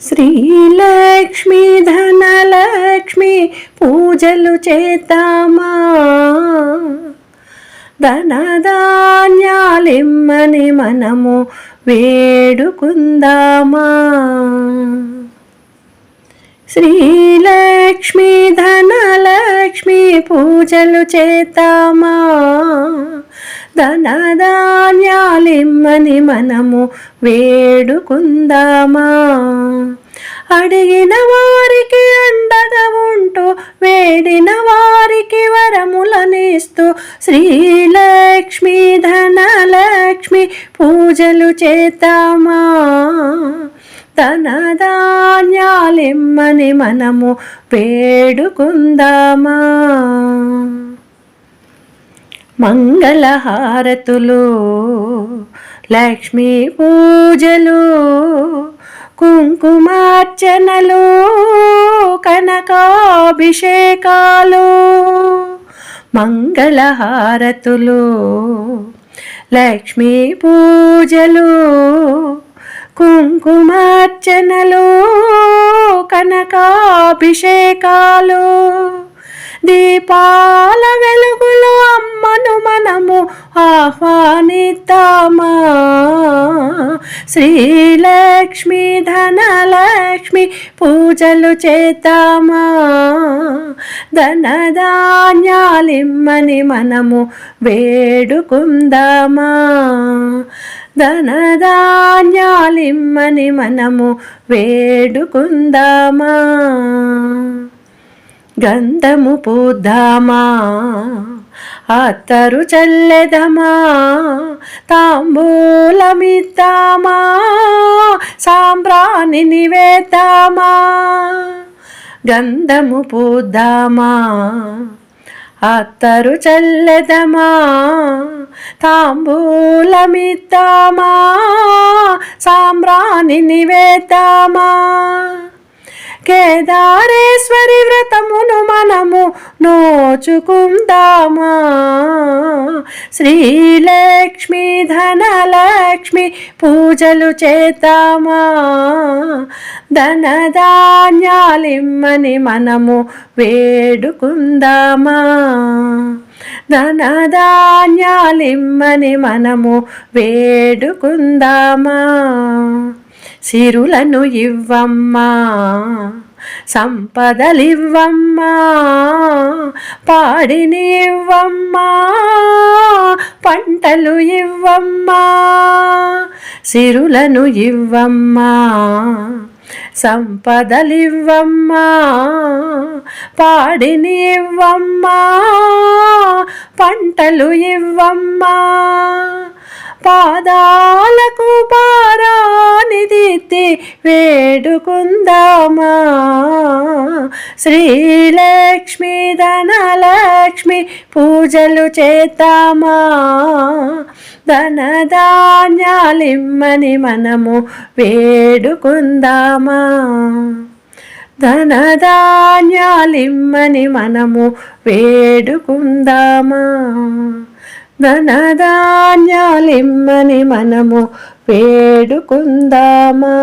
శ్రీలక్ష్మి ధనలక్ష్మి పూజలు చేతామా ధనధాన్యాలిమ్మని మనము వేడుకుందామా? శ్రీలక్ష్మి ధనలక్ష్మి పూజలు చేతామా ధనధాన్యాలిమ్మని మనము వేడుకుందామా? అడిగిన వారికి అండగా ఉంటూ వేడిన వారికి వరములనిస్తూ శ్రీలక్ష్మి ధనలక్ష్మి పూజలు చేతామా ధనధాన్యాలిమ్మని మనము వేడుకుందామా? మంగళహారతులు లక్ష్మీ పూజలు కుంకుమార్చనలు కనకాభిషేకాలు. మంగళహారతులు లక్ష్మీ పూజలు కుంకుమార్చనలు కనకాభిషేకాలు. దీపాల వెలుగులు అమ్మను మనము ఆహ్వానిద్దామా? శ్రీలక్ష్మి ధనలక్ష్మి పూజలు చేద్దామా? ధనధాన్యాలిమ్మని మనము వేడుకుందామా? ధనధాన్యాలిమ్మని మనము వేడుకుందామా? గంధము పూద్దామా అత్తరు చల్లెదమా? తాంబూలమిద్దామా? సాంబ్రాణి నివేద్దామా? గంధము పూద్దామా అత్తరు చల్లెదమా? తాంబూలమిద్దామా? సాంబ్రాణి నివేద్దామా? కేదారేశ్వరి వ్రతమును మనము నోచుకుందామా? శ్రీలక్ష్మి ధనలక్ష్మి పూజలు చేద్దామా? ధనధాన్యాలిమ్మని మనము వేడుకుందామా? ధనధాన్యాలిమ్మని మనము వేడుకుందామా? సిరులను ఇవ్వమ్మా సంపదలివ్వమ్మా పాడిని ఇవ్వమ్మా పంటలు ఇవ్వమ్మా సిరులను ఇవ్వమ్మా సంపదలివ్వమ్మా పాడిని ఇవ్వమ్మా పంటలు ఇవ్వమ్మా పాదా పారాని వేడుకుందామా? శ్రీలక్ష్మి ధనలక్ష్మి పూజలు చేద్దామా? ధనధాన్యాలిమ్మని మనము వేడుకుందామా? ధనధాన్యాలిమ్మని మనము వేడుకుందామా? ధనధాన్యాలిమ్మని మనము వేడుకుందామా?